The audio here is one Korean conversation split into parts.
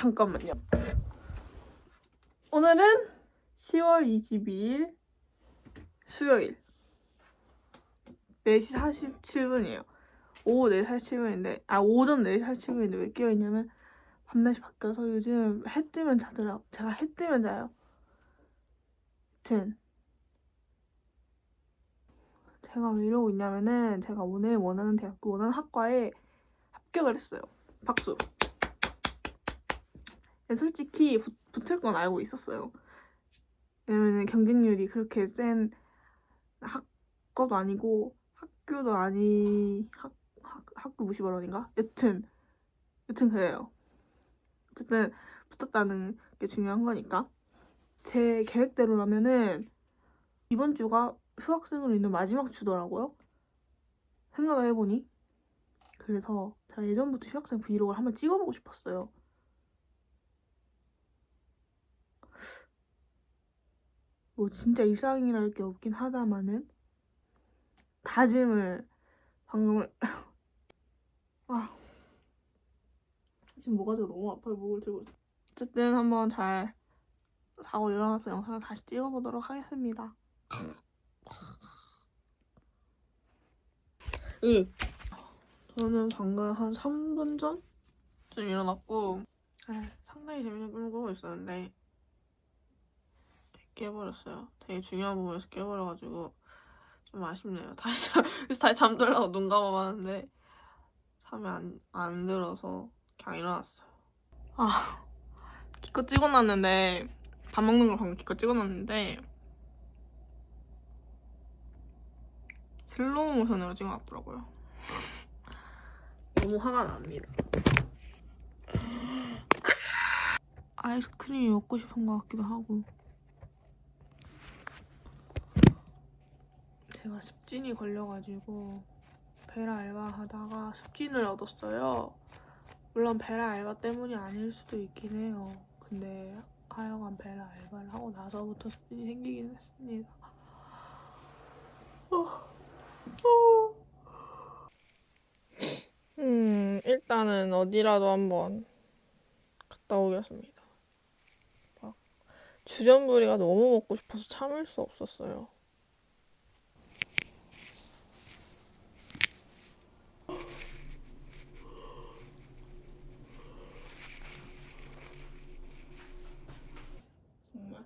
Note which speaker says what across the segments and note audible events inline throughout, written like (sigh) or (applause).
Speaker 1: 잠깐만요. 오늘은 10월 22일 수요일 4시 47분이에요. 오후 4시 47분인데 아 오전 4시 47분인데 왜 깨어있냐면 밤낮이 바뀌어서 요즘 해 뜨면 자더라고. 제가 해 뜨면 자요. 하여튼 제가 왜 이러고 있냐면은 제가 오늘 원하는 대학교 원하는 학과에 합격을 했어요. 박수. 솔직히 붙, 붙을 건 알고 있었어요. 왜냐면은 경쟁률이 그렇게 센 학과도 아니고 학교도 아니 학, 학 학교 무시 발언인가? 여튼 여튼 그래요. 어쨌든 붙었다는 게 중요한 거니까 제 계획대로라면은 이번 주가 수학생으로 있는 마지막 주더라고요. 생각을 해보니 그래서 제가 예전부터 휴학생 브이로그를 한번 찍어보고 싶었어요. 뭐 진짜 일상이랄 게 없긴 하다마는 다짐을 방금을 (laughs) 아 지금 뭐가지고 너무 아파요 목을 들고. 어쨌든 한번 잘 자고 일어나서 영상을 다시 찍어보도록 하겠습니다. (laughs) 응. 저는 방금 한 3분 전쯤 일어났고 아, 상당히 재밌는 꿈을 꾸고 있었는데 깨버렸어요. 되게 중요한 부분에서 깨버려가지고 좀 아쉽네요. 다시 잠- 그래서 (laughs) 다시 잠들라고 눈 감아봤는데 잠이 안, 안 들어서 그냥 일어났어요. 아 기껏 찍어놨는데 밥 먹는 걸 방금 기껏 찍어놨는데 슬로우 모션으로 찍어놨더라고요. (laughs) 너무 화가 납니다. 아이스크림이 먹고 싶은 것 같기도 하고. 제가 습진이 걸려가지고 베라 알바 하다가 습진을 얻었어요. 물론 베라 알바 때문이 아닐 수도 있긴 해요. 근데 하여간 베라 알바를 하고 나서부터 습진이 생기긴 했습니다. 어, 어. 음, 일단은 어디라도 한번 갔다 오겠습니다. 막 주전부리가 너무 먹고 싶어서 참을 수 없었어요. 정말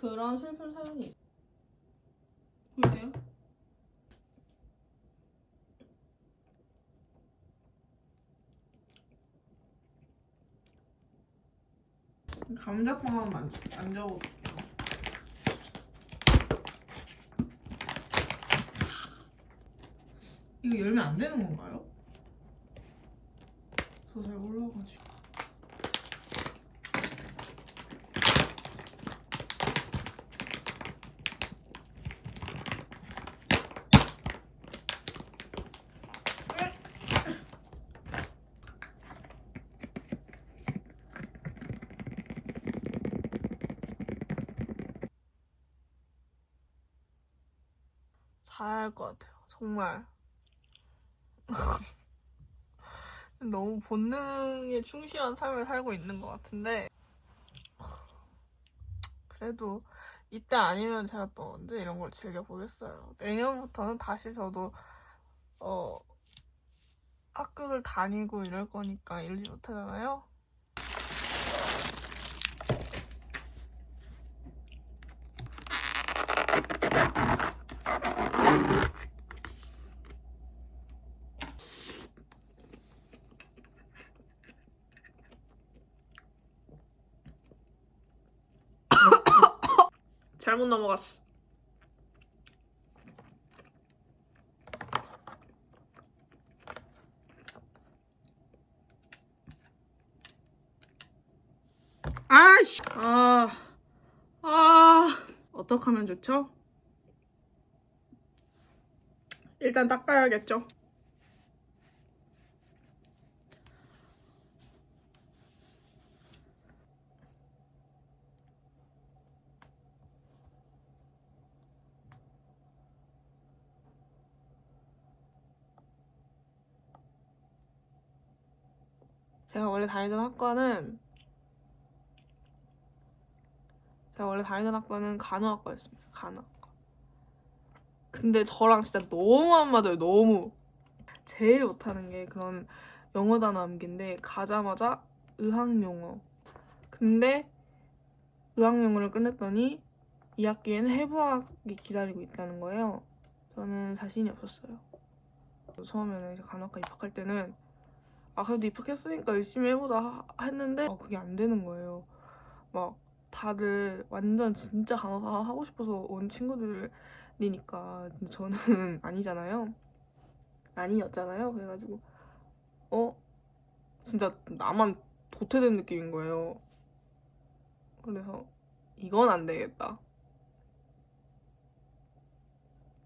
Speaker 1: 그런 슬픈 사연이 있... 보이세요? 감자빵 한번 만져, 만져볼게요. 이거 열면 안 되는 건가요? 저 잘 몰라가지고. 자야 할 것 같아요. 정말. (laughs) 너무 본능에 충실한 삶을 살고 있는 것 같은데. 그래도 이때 아니면 제가 또 언제 이런 걸 즐겨보겠어요. 내년부터는 다시 저도, 어, 학교를 다니고 이럴 거니까 이러지 못하잖아요. 잘못 넘어갔어. 아이씨. 아. 아. 어떻게 하면 좋죠? 일단 닦아야겠죠. 제가 원래 다니던 학과는 제가 원래 다니던 학과는 간호학과였습니다. 간호학과. 근데 저랑 진짜 너무 안 맞아요. 너무. 제일 못하는 게 그런 영어 단어 암기인데 가자마자 의학용어. 근데 의학용어를 끝냈더니 이 학기에는 해부학이 기다리고 있다는 거예요. 저는 자신이 없었어요. 처음에는 간호학과 입학할 때는 아 그래도 입학했으니까 열심히 해보자 하- 했는데 아, 그게 안 되는 거예요. 막 다들 완전 진짜 간호사 하고 싶어서 온 친구들이니까 저는 (laughs) 아니잖아요. 아니었잖아요. 그래가지고 어 진짜 나만 도태된 느낌인 거예요. 그래서 이건 안 되겠다.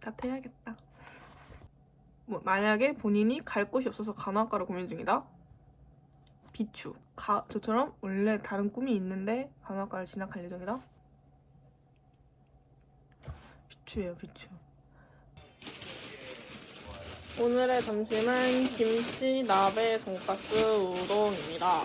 Speaker 1: 자퇴해야겠다. 뭐 만약에 본인이 갈 곳이 없어서 간호학과를 고민 중이다. 비추. 가, 저처럼 원래 다른 꿈이 있는데 간호학과를 진학할 예정이다. 비추예요, 비추. 오늘의 점심은 김치, 나베, 돈가스, 우동입니다.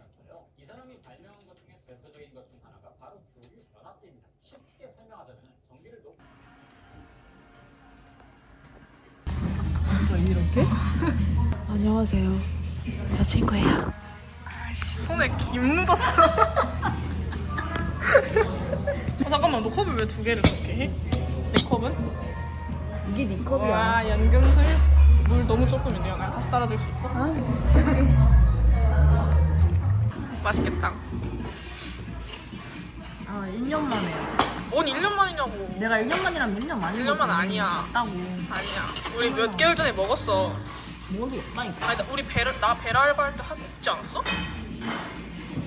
Speaker 2: 었어요. 이 사람이 발명한 것 중에 대표적인 것 중 하나가 바로 교류 연합대입니다. 쉽게 설명하자면 전기를 높 (laughs)
Speaker 3: 안녕하세요. 저 친구예요.
Speaker 1: 손에 김 묻었어. (laughs) 어, 잠깐만, 너 컵을 왜 두 개를 그렇게 해? 내 컵은?
Speaker 3: 이게 네 컵이야.
Speaker 1: 와, 연금술. 물 너무 조금인데요. 나 다시 따라줄 수 있어?
Speaker 3: 아, (laughs)
Speaker 1: 맛있겠다.
Speaker 3: 아 1년 만에.
Speaker 1: 뭔 1년 만이냐고.
Speaker 3: 내가 1년 만이랑 몇년 만이
Speaker 1: 1년 만 아니야.
Speaker 3: 따고.
Speaker 1: 아니야. 우리 몇 개월 전에 먹었어.
Speaker 3: 적 없다니까.
Speaker 1: 아니, 나- 우리 베라, 나 베라 알바할 때 하지 않았어?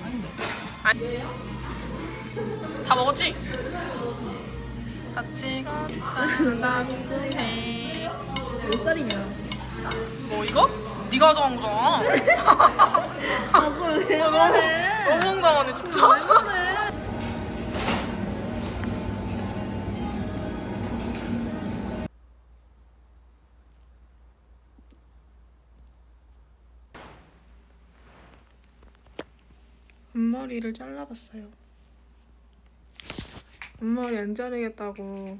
Speaker 3: 아닌데.
Speaker 1: 아니. 다 먹었지? 같이 가자 해.
Speaker 3: 몇 살이냐?
Speaker 1: 뭐 이거? 네가 가져간 거잖아.
Speaker 3: 아 그걸 왜
Speaker 1: 어, 너무 너무 황당하네 진짜. 앞머리를 잘라봤어요. 앞머리 안 자르겠다고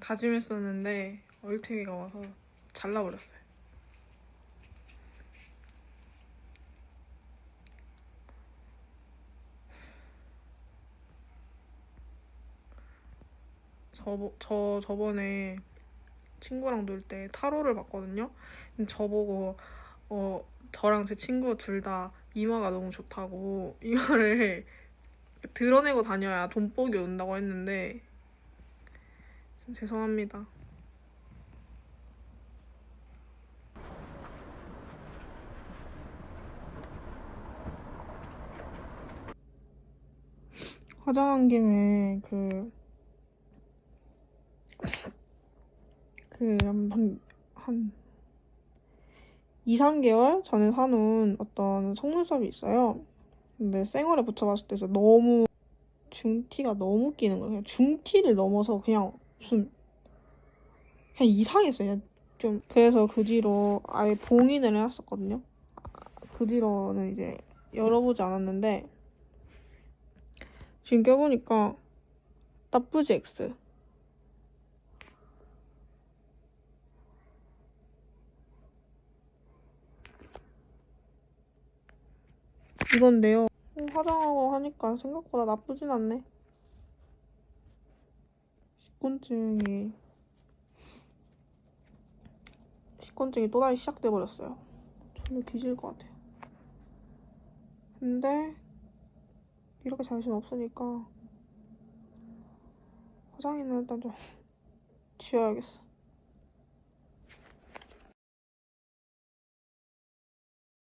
Speaker 1: 다짐했었는데 얼탱이가 와서 잘라버렸어요. 저, 저 저번에 친구랑 놀 때 타로를 봤거든요. 저보고 어 저랑 제 친구 둘 다 이마가 너무 좋다고 (laughs) 이마를 드러내고 다녀야 돈복이 온다고 했는데 죄송합니다. 화장한 김에 그, 그, 한, 한, 한 2, 3개월 전에 사놓은 어떤 속눈썹이 있어요. 근데 생얼에 붙여봤을 때 진짜 너무 중티가 너무 끼는 거예요. 그냥 중티를 넘어서 그냥 무슨 그냥 이상했어요. 좀 그래서 그 뒤로 아예 봉인을 해놨었거든요. 그 뒤로는 이제 열어보지 않았는데 지금 껴보니까 나쁘지 X. 이건데요. 어, 화장하고 하니까 생각보다 나쁘진 않네. 식곤증이 식곤증이 또다시 시작돼 버렸어요. 졸려 뒤질 것 같아요. 근데 이렇게 자신 없으니까 화장이는 일단 좀 (laughs) 지워야겠어.